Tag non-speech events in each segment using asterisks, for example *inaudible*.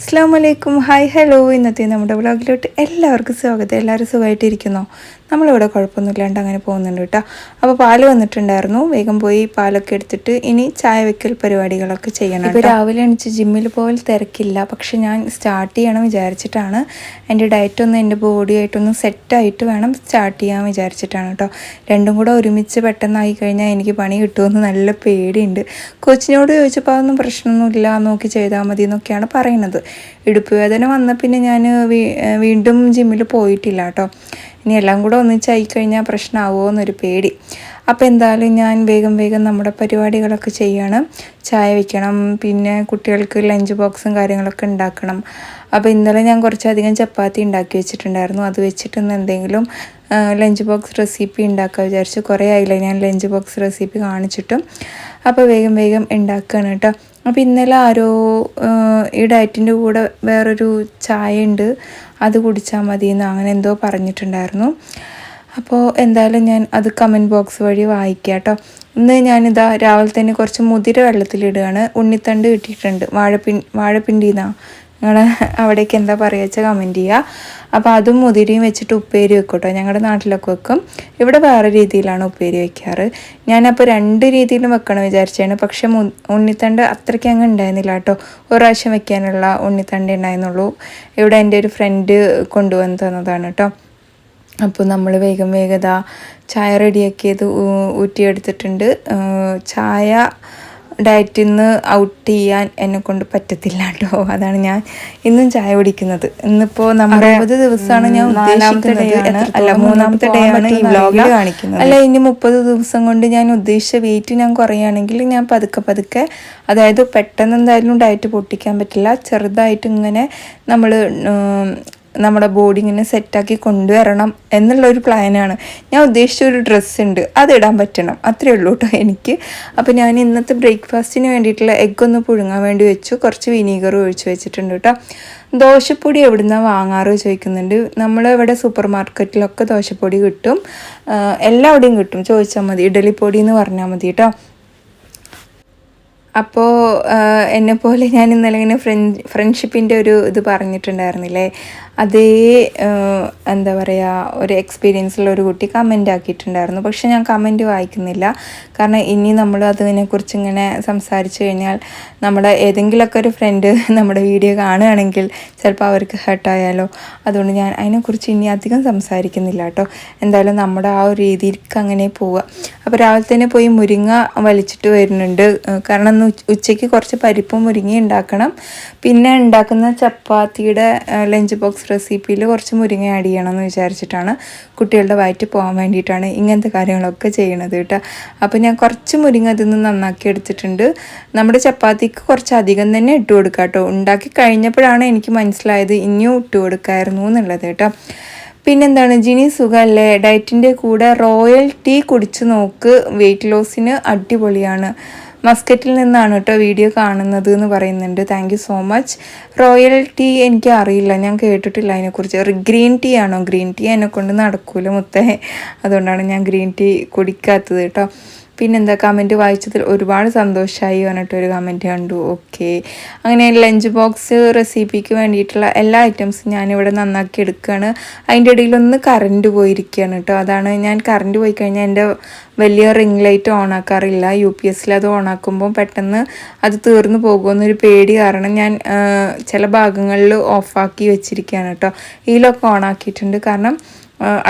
അസ്സാം വലൈക്കും hi hello ഇന്നത്തെ നമ്മുടെ വ്ളോഗിലോട്ട് എല്ലാവർക്കും സ്വാഗതം. എല്ലാവരും സുഖമായിട്ടിരിക്കുന്നോ? നമ്മളിവിടെ കുഴപ്പമൊന്നുമില്ലാണ്ട് അങ്ങനെ പോകുന്നുണ്ട് കേട്ടോ. അപ്പോൾ പാൽ വന്നിട്ടുണ്ടായിരുന്നു. വേഗം പോയി പാലൊക്കെ എടുത്തിട്ട് ഇനി ചായ വെക്കൽ പരിപാടികളൊക്കെ ചെയ്യണം ഇപ്പോൾ രാവിലെ എണിച്ച് ജിമ്മിൽ പോയാൽ തിരക്കില്ല. പക്ഷെ ഞാൻ സ്റ്റാർട്ട് ചെയ്യണം വിചാരിച്ചിട്ടാണ്. എന്റെ ഡയറ്റ് ഒന്ന് എന്റെ ബോഡിയായിട്ടൊന്ന് സെറ്റായിട്ട് വേണം സ്റ്റാർട്ട് ചെയ്യാൻ വിചാരിച്ചിട്ടാണ് കേട്ടോ. രണ്ടും കൂടെ ഒരുമിച്ച് പെട്ടെന്നായി കഴിഞ്ഞാൽ എനിക്ക് പണി കിട്ടുമെന്ന് നല്ല പേടിയുണ്ട്. കോച്ചിനോട് ചോദിച്ചപ്പോൾ അതൊന്നും പ്രശ്നമൊന്നുമില്ല. നോക്കി ചെയ്താൽ മതി എന്നൊക്കെയാണ് പറയുന്നത്. ഇടുപ്പ് വേദന വന്ന പിന്നെ ഞാൻ വീണ്ടും ജിമ്മിൽ പോയിട്ടില്ല കേട്ടോ ഇനി എല്ലാം കൂടെ ഒന്നിച്ചായി കഴിഞ്ഞാൽ പ്രശ്നമാവുമോ എന്നൊരു പേടി. അപ്പോൾ എന്തായാലും ഞാൻ വേഗം വേഗം നമ്മുടെ പരിപാടികളൊക്കെ ചെയ്യണം. ചായ വയ്ക്കണം പിന്നെ കുട്ടികൾക്ക് ലഞ്ച് ബോക്സും കാര്യങ്ങളൊക്കെ ഉണ്ടാക്കണം. അപ്പോൾ ഇന്നലെ ഞാൻ കുറച്ചധികം ചപ്പാത്തി ഉണ്ടാക്കി വെച്ചിട്ടുണ്ടായിരുന്നു. അത് വെച്ചിട്ട് ഇന്ന് എന്തെങ്കിലും ലഞ്ച് ബോക്സ് റെസിപ്പി ഉണ്ടാക്കാൻ വിചാരിച്ചു കുറേ ആയില്ല ഞാൻ ലഞ്ച് ബോക്സ് റെസിപ്പി കാണിച്ചിട്ടും. അപ്പോൾ വേഗം വേഗം ഉണ്ടാക്കുകയാണ് കേട്ടോ അപ്പോൾ ഇന്നലെ ആരോ ഈ ഡയറ്റിന്റെ കൂടെ വേറൊരു ചായ ഉണ്ട് അത് കുടിച്ചാൽ മതി എന്ന് അങ്ങനെ എന്തോ പറഞ്ഞിട്ടുണ്ടായിരുന്നു. അപ്പോൾ എന്തായാലും ഞാൻ അത് കമന്റ് ബോക്സ് വഴി വായിക്കാം കേട്ടോ. ഇന്ന് ഞാനിതാ രാവിലെ തന്നെ കുറച്ച് മുതിര വെള്ളത്തിലിടുകയാണ്. ഉണ്ണിത്തണ്ട് കിട്ടിയിട്ടുണ്ട്. വാഴപ്പിൻ വാഴപ്പിണ്ടിന്നാണ് നിങ്ങളുടെ അവിടേക്ക് എന്താ പറയുക വെച്ചാൽ കമന്റ് ചെയ്യുക അപ്പോൾ അതും മുതിരിയും വെച്ചിട്ട് ഉപ്പേരി വെക്കും ഞങ്ങളുടെ നാട്ടിലൊക്കെ വെക്കും. ഇവിടെ വേറെ രീതിയിലാണ് ഉപ്പേരി വെക്കാറ്. ഞാനപ്പോൾ രണ്ട് രീതിയിലും വെക്കണം വിചാരിച്ചാണ്. പക്ഷേ ഉണ്ണിത്തണ്ട് അത്രയ്ക്ക് അങ്ങ് ഉണ്ടായിരുന്നില്ല കേട്ടോ. ഒരു പ്രാവശ്യം വെക്കാനുള്ള ഉണ്ണിത്തണ്ട് ഉണ്ടായിരുന്നുള്ളൂ ഇവിടെ എന്റെ ഒരു ഫ്രണ്ട് കൊണ്ടുവന്ന് തന്നതാണ് കേട്ടോ. അപ്പോൾ നമ്മൾ വേഗം വേഗത ചായ റെഡിയാക്കിയത് ഊറ്റിയെടുത്തിട്ടുണ്ട്. ചായ ഡയറ്റിൽ നിന്ന് ഔട്ട് ചെയ്യാൻ എന്നെ കൊണ്ട് പറ്റത്തില്ല കേട്ടോ. അതാണ് ഞാൻ ഇന്നും ചായ കുടിക്കുന്നത്. ഇന്നിപ്പോ നമ്മുടെ മുപ്പത് ദിവസമാണ് ഞാൻ ഉദ്ദേശിക്കുന്നത്. അല്ല മൂന്നാമത്തെ ഡേ ആണ് ഈ വ്ലോഗിൽ കാണിക്കുന്നത്. അല്ല ഇനി മുപ്പത് ദിവസം കൊണ്ട് ഞാൻ ഉദ്ദേശിച്ച വെയിറ്റ് ഞാൻ കുറയുകയാണെങ്കിൽ ഞാൻ പതുക്കെ പതുക്കെ അതായത് പെട്ടെന്ന് എന്തായാലും ഡയറ്റ് പൊട്ടിക്കാൻ പറ്റില്ല. ചെറുതായിട്ട് ഇങ്ങനെ നമ്മൾ നമ്മുടെ ബോഡി ഇങ്ങനെ സെറ്റാക്കി കൊണ്ടുവരണം എന്നുള്ള ഒരു പ്ലാനാണ് ഞാൻ ഉദ്ദേശിച്ച ഒരു ഡ്രസ്സ് ഉണ്ട്. അത് ഇടാൻ പറ്റണം. അത്രയേ ഉള്ളൂ കേട്ടോ എനിക്ക്. അപ്പോൾ ഞാൻ ഇന്നത്തെ ബ്രേക്ക്ഫാസ്റ്റിന് വേണ്ടിയിട്ടുള്ള എഗ്ഗ് ഒന്ന് പുഴുങ്ങാൻ വേണ്ടി വെച്ചു. കുറച്ച് വിനീഗർ ഒഴിച്ച് വെച്ചിട്ടുണ്ട് കേട്ടോ ദോശപ്പൊടി എവിടുന്നാണ് വാങ്ങാറ് ചോദിക്കുന്നുണ്ട്. നമ്മൾ ഇവിടെ സൂപ്പർ മാർക്കറ്റിലൊക്കെ ദോശപ്പൊടി കിട്ടും. എല്ലാവിടെയും കിട്ടും. ചോദിച്ചാൽ മതി. ഇഡലിപ്പൊടി എന്ന് പറഞ്ഞാൽ മതി കേട്ടോ അപ്പോൾ എന്നെപ്പോലെ ഞാൻ ഇന്നലെ ഇങ്ങനെ ഫ്രണ്ട് ഫ്രണ്ട്ഷിപ്പിന്റെ ഒരു ഇത് പറഞ്ഞിട്ടുണ്ടായിരുന്നില്ലേ? അതേ എന്താ പറയുക ഒരു എക്സ്പീരിയൻസുള്ള ഒരു കുട്ടി കമന്റ് ആക്കിയിട്ടുണ്ടായിരുന്നു. പക്ഷെ ഞാൻ കമന്റ് വായിക്കുന്നില്ല. കാരണം ഇനി നമ്മൾ അതിനെക്കുറിച്ച് ഇങ്ങനെ സംസാരിച്ചു കഴിഞ്ഞാൽ നമ്മുടെ ഏതെങ്കിലുമൊക്കെ ഒരു ഫ്രണ്ട് നമ്മുടെ വീഡിയോ കാണുകയാണെങ്കിൽ ചിലപ്പോൾ അവർക്ക് ഹേർട്ടായാലോ അതുകൊണ്ട് ഞാൻ അതിനെക്കുറിച്ച് ഇനി അധികം സംസാരിക്കുന്നില്ല കേട്ടോ. എന്തായാലും നമ്മുടെ ആ ഒരു രീതിക്ക് അങ്ങനെ പോവുക. അപ്പോൾ രാവിലെ തന്നെ പോയി മുരിങ്ങ വലിച്ചിട്ട് വരുന്നുണ്ട്. കാരണം ഉച്ചയ്ക്ക് കുറച്ച് പരിപ്പും മുരിങ്ങ ഉണ്ടാക്കണം. പിന്നെ ഉണ്ടാക്കുന്ന ചപ്പാത്തിയുടെ ലഞ്ച് ബോക്സ് റെസിപ്പിയിൽ കുറച്ച് മുരിങ്ങ ആഡ് ചെയ്യണമെന്ന് വിചാരിച്ചിട്ടാണ് കുട്ടികളുടെ വയറ്റ് പോകാൻ വേണ്ടിയിട്ടാണ് ഇങ്ങനത്തെ കാര്യങ്ങളൊക്കെ ചെയ്യണത് കേട്ടോ. അപ്പോൾ ഞാൻ കുറച്ച് മുരിങ്ങ അതിൽ നിന്ന് നന്നാക്കി എടുത്തിട്ടുണ്ട്. നമ്മുടെ ചപ്പാത്തിക്ക് കുറച്ച് അധികം തന്നെ ഇട്ട് കൊടുക്കുക കേട്ടോ. ഉണ്ടാക്കി കഴിഞ്ഞപ്പോഴാണ് എനിക്ക് മനസ്സിലായത് ഇനിയും ഇട്ട് കൊടുക്കായിരുന്നു എന്നുള്ളത് കേട്ടോ. പിന്നെന്താണ് ജിനി സുഖമല്ലേ ഡയറ്റിന്റെ കൂടെ റോയൽ ടീ കുടിച്ച് നോക്ക്. വെയിറ്റ് ലോസിന് അടിപൊളിയാണ്. മസ്കറ്റിൽ നിന്നാണ് കേട്ടോ വീഡിയോ കാണുന്നത് എന്ന് പറയുന്നുണ്ട്. Thank so much royal tea എനിക്ക് അറിയില്ല. ഞാൻ കേട്ടിട്ടില്ല അതിനെക്കുറിച്ച്. ഗ്രീൻ ടീ ആണോ? ഗ്രീൻ ടീ എന്നെ കൊണ്ട് നടക്കൂല മുത്തേ. അതുകൊണ്ടാണ് ഞാൻ ഗ്രീൻ ടീ കുടിക്കാത്തത് കേട്ടോ. പിന്നെന്താ കമന്റ് വായിച്ചതിൽ ഒരുപാട് സന്തോഷമായി പറഞ്ഞിട്ടൊരു കമന്റ് കണ്ടു. ഓക്കെ അങ്ങനെ ലഞ്ച് ബോക്സ് റെസിപ്പിക്ക് വേണ്ടിയിട്ടുള്ള എല്ലാ ഐറ്റംസും ഞാനിവിടെ നന്നാക്കി എടുക്കുകയാണ് അതിന്റെ ഇടയിൽ ഒന്ന് കറണ്ട് പോയിരിക്കുകയാണ് കേട്ടോ. അതാണ് ഞാൻ കറണ്ട് പോയി കഴിഞ്ഞാൽ എന്റെ വലിയ റിംഗ് ലൈറ്റ് ഓൺ ആക്കാറില്ല. യു പി എസ്സിൽ അത് ഓൺ ആക്കുമ്പോൾ പെട്ടെന്ന് അത് തീർന്നു പോകുമെന്നൊരു പേടി കാരണം ഞാൻ ചില ഭാഗങ്ങളിൽ ഓഫാക്കി വെച്ചിരിക്കുകയാണ് കേട്ടോ. ഇതിലൊക്കെ ഓൺ ആക്കിയിട്ടുണ്ട്. കാരണം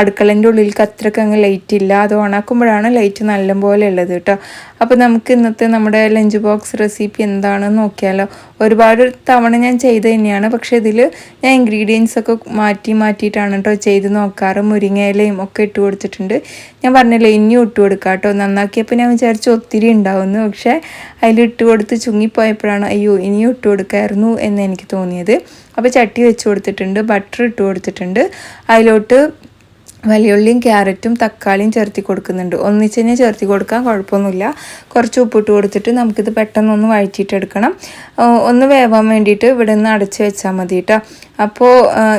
അടുക്കളന്റെ ഉള്ളിൽ അത്രയ്ക്ക് അങ്ങ് ലൈറ്റ് ഇല്ല. അത് ഓണാക്കുമ്പോഴാണ് ലൈറ്റ് നല്ലപോലെ ഉള്ളത് കേട്ടോ. അപ്പോൾ നമുക്ക് ഇന്നത്തെ നമ്മുടെ ലഞ്ച് ബോക്സ് റെസിപ്പി എന്താണെന്ന് നോക്കിയാലോ. ഒരുപാട് തവണ ഞാൻ ചെയ്ത് തന്നെയാണ്. പക്ഷേ ഇതിൽ ഞാൻ ഇൻഗ്രീഡിയൻസ് ഒക്കെ മാറ്റി മാറ്റിയിട്ടാണ് കേട്ടോ ചെയ്ത് നോക്കാറ്. മുരിങ്ങയിലയും ഒക്കെ ഇട്ട് കൊടുത്തിട്ടുണ്ട്. ഞാൻ പറഞ്ഞില്ലേ ഇനിയും ഇട്ട് കൊടുക്കാം കേട്ടോ. നന്നാക്കിയപ്പോൾ ഞാൻ വിചാരിച്ചു ഒത്തിരി ഉണ്ടാവുന്നു പക്ഷേ അതിലിട്ട് കൊടുത്ത് ചുങ്ങിപ്പോയപ്പോഴാണ് അയ്യോ ഇനിയും ഇട്ട് കൊടുക്കായിരുന്നു എന്ന് എനിക്ക് തോന്നിയത്. അപ്പോൾ ചട്ടി വെച്ച് കൊടുത്തിട്ടുണ്ട് ബട്ടർ ഇട്ട് കൊടുത്തിട്ടുണ്ട്. അതിലോട്ട് വലിയുള്ളിയും ക്യാരറ്റും തക്കാളിയും ചേർത്തി കൊടുക്കുന്നുണ്ട്. ഒന്നിച്ച് തന്നെ ചേർത്തി കൊടുക്കാൻ കുഴപ്പമൊന്നുമില്ല. കുറച്ച് ഉപ്പിട്ട് കൊടുത്തിട്ട് നമുക്കിത് പെട്ടെന്ന് ഒന്ന് വഴറ്റിയിട്ടെടുക്കണം ഒന്ന് വേവാൻ വേണ്ടിയിട്ട് ഇവിടെ നിന്ന് അടച്ച് വെച്ചാൽ മതി കേട്ടോ. അപ്പോൾ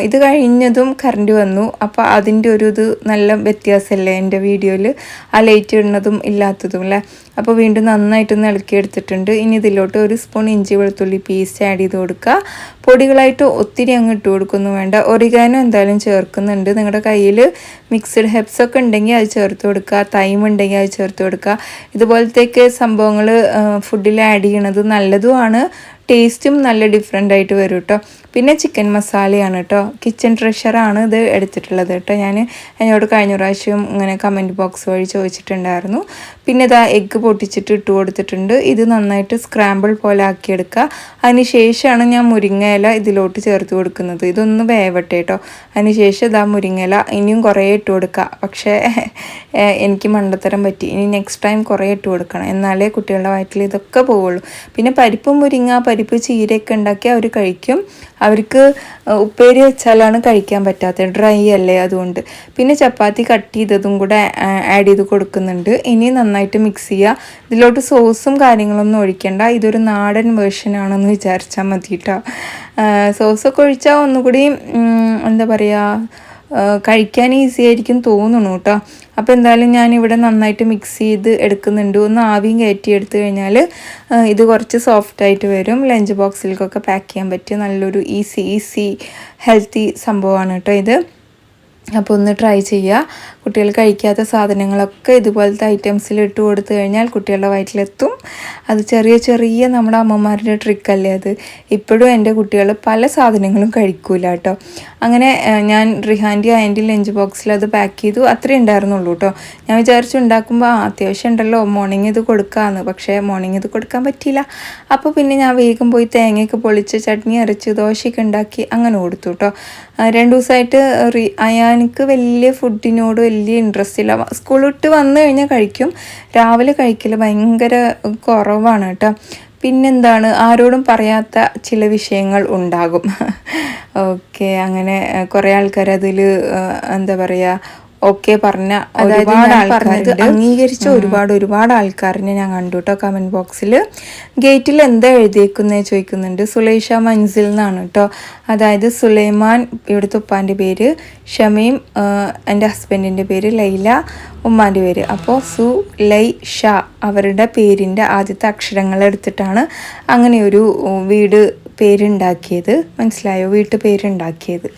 ഇത് കഴിഞ്ഞതും കറണ്ട് വന്നു. അപ്പോൾ അതിന്റെ ഒരു ഇത് നല്ല വ്യത്യാസമല്ലേ എന്റെ വീഡിയോയിൽ? ആ ലൈറ്റ് ഇടുന്നതും ഇല്ലാത്തതും അല്ലേ? അപ്പോൾ വീണ്ടും നന്നായിട്ടൊന്ന് ഇളക്കി എടുത്തിട്ടുണ്ട് ഇനി ഇതിലോട്ട് ഒരു സ്പൂൺ ഇഞ്ചി വെളുത്തുള്ളി പേസ്റ്റ് ആഡ് ചെയ്ത് കൊടുക്കുക. പൊടികളായിട്ട് ഒത്തിരി അങ്ങ് ഇട്ട് കൊടുക്കുന്നു. വേണ്ട ഒറിഗാനോ എന്തായാലും ചേർക്കുന്നുണ്ട്. നിങ്ങളുടെ കയ്യിൽ മിക്സഡ് ഹെബ്സ് ഒക്കെ ഉണ്ടെങ്കിൽ അത് ചേർത്ത് കൊടുക്കുക. തൈം ഉണ്ടെങ്കിൽ അത് ചേർത്ത് കൊടുക്കുക. ഇതുപോലത്തെയൊക്കെ സംഭവങ്ങൾ ഫുഡിൽ ആഡ് ചെയ്യണത് നല്ലതുമാണ്. ടേസ്റ്റും നല്ല ഡിഫറെന്റ് ആയിട്ട് വരും കേട്ടോ പിന്നെ ചിക്കൻ മസാലയാണ് കേട്ടോ കിച്ചൺ ട്രഷറാണ് ഇത് എടുത്തിട്ടുള്ളത് കേട്ടോ ഞാൻ എന്നോട് കഴിഞ്ഞ പ്രാവശ്യം ഇങ്ങനെ കമന്റ് ബോക്സ് വഴി ചോദിച്ചിട്ടുണ്ടായിരുന്നു. പിന്നെ ഇതാ എഗ്ഗ് പൊട്ടിച്ചിട്ട് ഇട്ട് കൊടുത്തിട്ടുണ്ട്. ഇത് നന്നായിട്ട് സ്ക്രാമ്പിൾ പോലെ ആക്കിയെടുക്കുക. അതിന് ശേഷമാണ് ഞാൻ മുരിങ്ങയില ഇതിലോട്ട് ചേർത്ത് കൊടുക്കുന്നത്. ഇതൊന്ന് വേവട്ടെ കേട്ടോ അതിന് ശേഷം ഇതാ മുരിങ്ങയില ഇനിയും കുറേ ഇട്ട് കൊടുക്കുക. പക്ഷേ എനിക്ക് മണ്ടത്തരം പറ്റി. ഇനി നെക്സ്റ്റ് ടൈം കുറേ ഇട്ട് കൊടുക്കണം. എന്നാലേ കുട്ടികളുടെ വയറ്റിൽ ഇതൊക്കെ പോവുള്ളൂ. പിന്നെ പരിപ്പ് മുരിങ്ങ പരിപ്പ് ചീരയൊക്കെ ഉണ്ടാക്കി അവർ കഴിക്കും. അവർക്ക് ഉപ്പേരി വെച്ചാലാണ് കഴിക്കാൻ പറ്റാത്തത്. ഡ്രൈ അല്ലേ അതുകൊണ്ട്. പിന്നെ ചപ്പാത്തി കട്ട് ചെയ്തതും കൂടെ ആഡ് ചെയ്ത് കൊടുക്കുന്നുണ്ട്. ഇനി നന്നായിട്ട് മിക്സ് ചെയ്യുക. ഇതിലോട്ട് സോസും കാര്യങ്ങളൊന്നും ഒഴിക്കണ്ട. ഇതൊരു നാടൻ വേർഷൻ ആണെന്ന് വിചാരിച്ചാൽ മതി കേട്ടോ സോസൊക്കെ ഒഴിച്ചാൽ ഒന്നുകൂടി എന്താ പറയുക കഴിക്കാൻ ഈസി ആയിരിക്കും തോന്നുന്നു കേട്ടോ അപ്പോൾ എന്തായാലും ഞാൻ ഇവിടെ നന്നായിട്ട് മിക്സ് ചെയ്ത് എടുക്കുന്നുണ്ട്. ഒന്ന് ആവിയും കയറ്റി എടുത്തു കഴിഞ്ഞാൽ ഇത് കുറച്ച് സോഫ്റ്റ് ആയിട്ട് വരും. ലഞ്ച് ബോക്സിലേക്കൊക്കെ പാക്ക് ചെയ്യാൻ പറ്റിയ നല്ലൊരു ഈസി ഈസി ഹെൽത്തി സംഭവമാണ് കേട്ടോ ഇത്. അപ്പോൾ ഒന്ന് ട്രൈ ചെയ്യുക. കുട്ടികൾ കഴിക്കാത്ത സാധനങ്ങളൊക്കെ ഇതുപോലത്തെ ഐറ്റംസിൽ ഇട്ട് കൊടുത്തു കഴിഞ്ഞാൽ കുട്ടികളുടെ വയറ്റിലെത്തും. അത് ചെറിയ ചെറിയ നമ്മുടെ അമ്മമാരുടെ ട്രിക്കല്ലേ അത്. ഇപ്പോഴും എന്റെ കുട്ടികൾ പല സാധനങ്ങളും കഴിക്കൂല കേട്ടോ. അങ്ങനെ ഞാൻ റിഹാന്റെ ആന്റി ലഞ്ച് ബോക്സിൽ അത് പാക്ക് ചെയ്തു. അത്രേ ഉണ്ടായിരുന്നുള്ളൂ കേട്ടോ. ഞാൻ വിചാരിച്ചു ഉണ്ടാക്കുമ്പോൾ അത്യാവശ്യം ഉണ്ടല്ലോ മോർണിംഗ് ഇത് കൊടുക്കാമെന്ന് പക്ഷേ മോർണിംഗ് ഇത് കൊടുക്കാൻ പറ്റിയില്ല. അപ്പോൾ പിന്നെ ഞാൻ വേഗം പോയി തേങ്ങയൊക്കെ പൊളിച്ച് ചട്നി അരച്ച് ദോശയൊക്കെ ഉണ്ടാക്കി അങ്ങനെ കൊടുത്തു കേട്ടോ. രണ്ടു ദിവസമായിട്ട് റി അയാനിക്ക് വലിയ ഫുഡിനോട് വലിയ ഇൻട്രസ്റ്റ് ഇല്ല. സ്കൂൾ വിട്ട് വന്നു കഴിഞ്ഞാൽ കഴിക്കും. രാവിലെ കഴിക്കൽ ഭയങ്കര കുറവാണ് കേട്ടോ. പിന്നെന്താണ്? ആരോടും പറയാത്ത ചില വിഷയങ്ങൾ ഉണ്ടാകും. *laughs* ഓക്കെ അങ്ങനെ കുറേ ആൾക്കാർ അതിൽ എന്താ പറയുക ഓക്കെ പറഞ്ഞ ഒരുപാട് പറഞ്ഞത് അംഗീകരിച്ച ഒരുപാട് ഒരുപാട് ആൾക്കാരിനെ ഞാൻ കണ്ടു കേട്ടോ കമന്റ് ബോക്സിൽ ഗേറ്റിൽ എന്താ എഴുതിയേക്കുന്നത് ചോദിക്കുന്നുണ്ട്. സുലൈഷ മൻസിൽ എന്നാണ് കേട്ടോ അതായത് സുലൈമാൻ ഇവിടുത്തെ ഉപ്പാന്റെ പേര് ഷമീം എന്റെ ഹസ്ബൻഡിന്റെ പേര് ലൈല ഉമ്മാന്റെ പേര്. അപ്പോൾ സു ലൈ ഷ അവരുടെ പേരിന്റെ ആദ്യത്തെ അക്ഷരങ്ങൾ എടുത്തിട്ടാണ് അങ്ങനെ ഒരു വീട് പേരുണ്ടാക്കിയത്. മനസ്സിലായോ? വീട്ടു പേരുണ്ടാക്കിയത്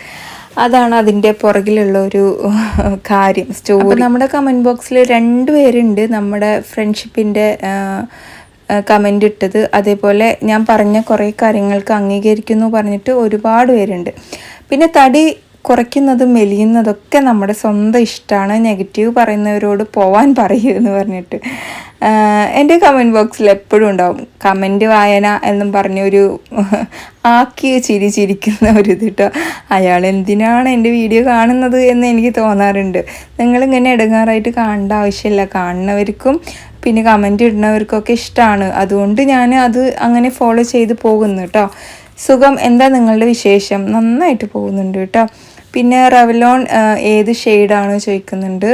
അതാണ് അതിന്റെ പുറകിലുള്ള ഒരു കാര്യം സ്റ്റോറി നമ്മുടെ കമന്റ് ബോക്സിൽ രണ്ട് പേരുണ്ട് നമ്മുടെ ഫ്രണ്ട്ഷിപ്പിന്റെ കമന്റ് ഇട്ടത്. അതേപോലെ ഞാൻ പറഞ്ഞ കുറേ കാര്യങ്ങൾക്ക് അംഗീകരിക്കുന്നു പറഞ്ഞിട്ട് ഒരുപാട് പേരുണ്ട്. പിന്നെ തടി കുറയ്ക്കുന്നതും മെലിയുന്നതൊക്കെ നമ്മുടെ സ്വന്തം ഇഷ്ടമാണ്. നെഗറ്റീവ് പറയുന്നവരോട് പോവാൻ പറയൂ എന്ന് പറഞ്ഞിട്ട് എന്റെ കമന്റ് ബോക്സിൽ എപ്പോഴും ഉണ്ടാവും. കമന്റ് വായന എന്നും പറഞ്ഞൊരു ആക്കി ചിരി ചിരിക്കുന്ന ഒരു ഇത് കേട്ടോ അയാൾ എന്തിനാണ് എന്റെ വീഡിയോ കാണുന്നത് എന്ന് എനിക്ക് തോന്നാറുണ്ട്. നിങ്ങളിങ്ങനെ എടുങ്ങാറായിട്ട് കാണേണ്ട ആവശ്യമില്ല. കാണുന്നവർക്കും പിന്നെ കമന്റ് ഇടുന്നവർക്കൊക്കെ ഇഷ്ടമാണ് അതുകൊണ്ട് ഞാൻ അത് അങ്ങനെ ഫോളോ ചെയ്ത് പോകുന്നു കേട്ടോ സുഖം എന്താ നിങ്ങളുടെ വിശേഷം? നന്നായിട്ട് പോകുന്നുണ്ട് കേട്ടോ പിന്നെ റവലോൺ ഏത് ഷെയ്ഡാണ് ചോദിക്കുന്നുണ്ട്.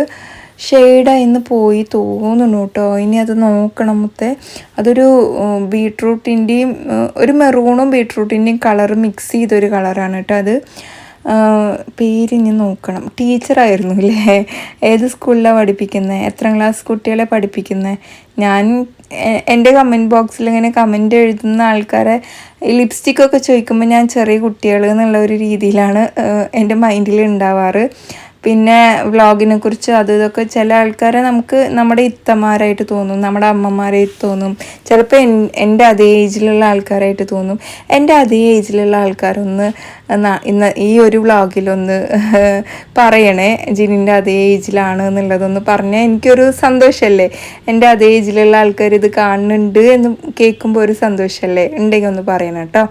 ഷെയ്ഡ് ഇന്ന് പോയി തോന്നുന്നു കേട്ടോ ഇനി അത് നോക്കണം അതൊരു ബീട്രൂട്ടിന്റെയും ഒരു മെറൂണും ബീട്രൂട്ടിന്റെയും കളർ മിക്സ് ചെയ്തൊരു കളറാണ് കേട്ടോ അത്. പേര് ഇനി നോക്കണം. ടീച്ചറായിരുന്നു അല്ലേ? ഏത് സ്കൂളിലാണ് പഠിപ്പിക്കുന്നത് എത്ര ക്ലാസ് കുട്ടികളെ പഠിപ്പിക്കുന്നത് ഞാൻ എന്റെ കമന്റ് ബോക്സിൽ ഇങ്ങനെ കമന്റ് എഴുതുന്ന ആൾക്കാരെ ലിപ്സ്റ്റിക്കൊക്കെ ചോദിക്കുമ്പോൾ ഞാൻ ചെറിയ കുട്ടികൾ എന്നുള്ള ഒരു രീതിയിലാണ് എന്റെ മൈൻഡിൽ ഉണ്ടാവാറ് പിന്നെ വ്ളോഗിനെ കുറിച്ച് അത് ഇതൊക്കെ ചില ആൾക്കാരെ നമുക്ക് നമ്മുടെ ഇത്തമാരായിട്ട് തോന്നും നമ്മുടെ അമ്മമാരായിട്ട് തോന്നും. ചിലപ്പോൾ എന്റെ അതേ ഏജിലുള്ള ആൾക്കാരായിട്ട് തോന്നും. എന്റെ അതേ ഏജിലുള്ള ആൾക്കാരൊന്ന് ഇന്ന് ഈ ഒരു വ്ളോഗിലൊന്ന് *laughs* പറയണേ ജിനിന്റെ അതേ ഏജിലാണ് എന്നുള്ളതൊന്ന് പറഞ്ഞാൽ എനിക്കൊരു സന്തോഷമല്ലേ എന്റെ അതേ ഏജിലുള്ള ആൾക്കാർ ഇത് കാണുന്നുണ്ട് എന്ന് കേൾക്കുമ്പോൾ ഒരു സന്തോഷമല്ലേ ഉണ്ടെങ്കിൽ ഒന്ന് പറയണം കേട്ടോ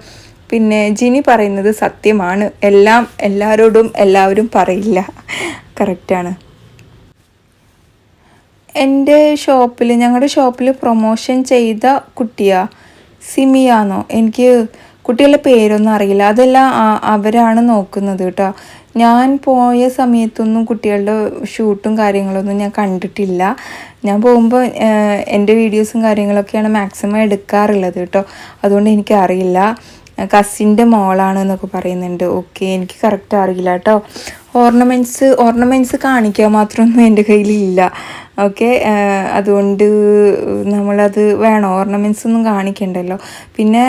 പിന്നെ ജിനി പറയുന്നത് സത്യമാണ്. എല്ലാം എല്ലാവരോടും എല്ലാവരും പറയില്ല. കറക്റ്റാണ് എന്റെ ഷോപ്പിൽ ഞങ്ങളുടെ ഷോപ്പിൽ പ്രൊമോഷൻ ചെയ്ത കുട്ടിയ സിമിയാന്നോ. എനിക്ക് കുട്ടികളുടെ പേരൊന്നും അറിയില്ല. അതെല്ലാം അവരാണ് നോക്കുന്നത് കേട്ടോ. ഞാൻ പോയ സമയത്തൊന്നും കുട്ടികളുടെ ഷൂട്ടും കാര്യങ്ങളൊന്നും ഞാൻ കണ്ടിട്ടില്ല. ഞാൻ പോകുമ്പോൾ എന്റെ വീഡിയോസും കാര്യങ്ങളൊക്കെയാണ് മാക്സിമം എടുക്കാറുള്ളത് കേട്ടോ. അതുകൊണ്ട് എനിക്കറിയില്ല. കസിന്റെ മോളാണ് എന്നൊക്കെ പറയുന്നുണ്ട്. ഓക്കെ എനിക്ക് കറക്റ്റ് അറിയില്ല കേട്ടോ. ഓർണമെന്റ്സ് ഓർണമെന്റ്സ് കാണിക്കാൻ മാത്രമൊന്നും എന്റെ കയ്യിലില്ല. ഓക്കെ അതുകൊണ്ട് നമ്മളത് വേണം? ഓർണമെന്റ്സ് ഒന്നും കാണിക്കണ്ടല്ലോ. പിന്നെ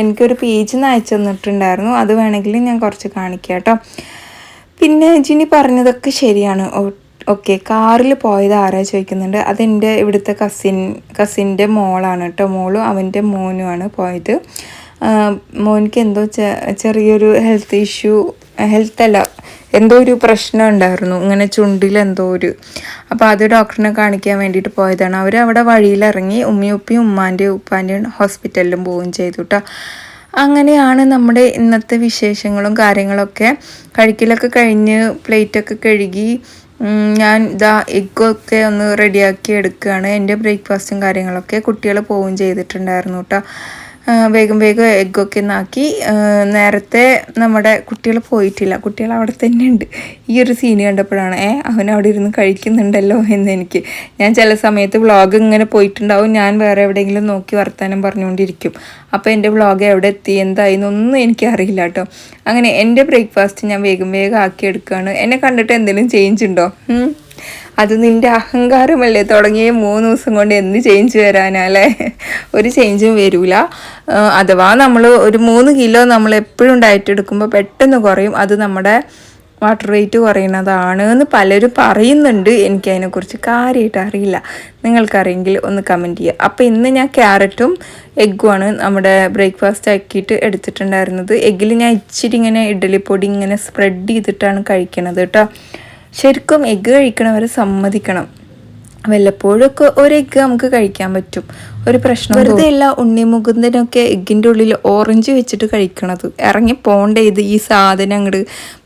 എനിക്കൊരു പേജ് നിന്ന് അയച്ചു തന്നിട്ടുണ്ടായിരുന്നു. അത് വേണമെങ്കിൽ ഞാൻ കുറച്ച് കാണിക്കാം കേട്ടോ. പിന്നെ ജിനി പറഞ്ഞതൊക്കെ ശരിയാണ്. ഓക്കെ കാറിൽ പോയത് ആരാ ചോദിക്കുന്നുണ്ട്. അതെന്റെ ഇവിടുത്തെ കസിൻ കസിന്റെ മോളാണ് കേട്ടോ. മോളും അവന്റെ മോനുമാണ് പോയത്. മോനിക്ക് എന്തോ ചെറിയൊരു ഹെൽത്ത് ഇഷ്യൂ ഹെൽത്ത് അല്ല എന്തോ ഒരു പ്രശ്നം ഉണ്ടായിരുന്നു. ഇങ്ങനെ ചുണ്ടിൽ എന്തോ ഒരു അപ്പോൾ അത് ഡോക്ടറിനെ കാണിക്കാൻ വേണ്ടിയിട്ട് പോയതാണ്. അവർ അവിടെ വഴിയിലിറങ്ങി ഉമ്മയും ഉമ്മാന്റെയും ഉപ്പാന്റെയും ഹോസ്പിറ്റലിലും പോവുകയും ചെയ്തു കേട്ടോ അങ്ങനെയാണ് നമ്മുടെ ഇന്നത്തെ വിശേഷങ്ങളും കാര്യങ്ങളൊക്കെ. കഴിക്കലൊക്കെ കഴിഞ്ഞ് പ്ലേറ്റൊക്കെ കഴുകി ഞാൻ ഇതാ എഗ്ഗൊക്കെ ഒന്ന് റെഡിയാക്കി എടുക്കുകയാണ്. എന്റെ ബ്രേക്ക്ഫാസ്റ്റും കാര്യങ്ങളൊക്കെ കുട്ടികൾ പോവുകയും ചെയ്തിട്ടുണ്ടായിരുന്നു കേട്ടോ വേഗം വേഗം എഗ്ഗൊക്കെ നാക്കി നേരത്തെ നമ്മുടെ കുട്ടികൾ പോയിട്ടില്ല. കുട്ടികൾ അവിടെ തന്നെ ഉണ്ട്. ഈ ഒരു സീന് കണ്ടപ്പോഴാണ് ഏ അവൻ അവിടെ ഇരുന്ന് കഴിക്കുന്നുണ്ടല്ലോ എന്ന് എനിക്ക്. ഞാൻ ചില സമയത്ത് വ്ളോഗ് ഇങ്ങനെ പോയിട്ടുണ്ടാവും. ഞാൻ വേറെ എവിടെയെങ്കിലും നോക്കി വർത്താനം പറഞ്ഞുകൊണ്ടിരിക്കും. അപ്പോൾ എന്റെ വ്ളോഗ് എവിടെ എത്തി? എന്തായി? എന്നൊന്നും എനിക്കറിയില്ല കേട്ടോ. അങ്ങനെ എന്റെ ബ്രേക്ക്ഫാസ്റ്റ് ഞാൻ വേഗം വേഗം ആക്കി എടുക്കുകയാണ് എന്നെ കണ്ടിട്ട് എന്തെങ്കിലും ചേഞ്ച് ഉണ്ടോ? അത് നിന്റെ അഹങ്കാരമല്ലേ? തുടങ്ങിയ മൂന്ന് ദിവസം കൊണ്ട് എന്ത് ചേഞ്ച് വരാനല്ലേ ഒരു ചേഞ്ചും വരൂല. ആ, അഥവാ നമ്മൾ ഒരു മൂന്ന് കിലോ നമ്മൾ എപ്പോഴും ഡയറ്റ് എടുക്കുമ്പോൾ പെട്ടെന്ന് കുറയും. അത് നമ്മുടെ വാട്ടർ വെയിറ്റ് കുറയുന്നതാണ് എന്ന് പലരും പറയുന്നുണ്ട്. എനിക്ക് അതിനെക്കുറിച്ച് കാര്യമായിട്ട് അറിയില്ല. നിങ്ങൾക്കറിയെങ്കിൽ ഒന്ന് കമന്റ് ചെയ്യുക. അപ്പോൾ ഇന്ന് ഞാൻ ക്യാരറ്റും എഗ്ഗുമാണ് നമ്മുടെ ബ്രേക്ക്ഫാസ്റ്റ് ആക്കിയിട്ട് എടുത്തിട്ടുണ്ടായിരുന്നത്. എഗ്ഗിൽ ഞാൻ ഇച്ചിരി ഇങ്ങനെ ഇഡ്ഡലിപ്പൊടി ഇങ്ങനെ സ്പ്രെഡ് ചെയ്തിട്ടാണ് കഴിക്കണത് കേട്ടോ. ശരിക്കും എഗ്ഗ് കഴിക്കണവരെ സമ്മതിക്കണം. വല്ലപ്പോഴൊക്കെ ഒരു എഗ്ഗ് നമുക്ക് കഴിക്കാൻ പറ്റും. ഒരു പ്രശ്നം വെറുതെ അല്ല ഉണ്ണി മുകുന്ദനൊക്കെ എഗ്ഗിന്റെ ഉള്ളിൽ ഓറഞ്ച് വെച്ചിട്ട് കഴിക്കണത്. ഇറങ്ങി പോണ്ടേ ഇത് ഈ സാധനം അങ്ങോട്ട്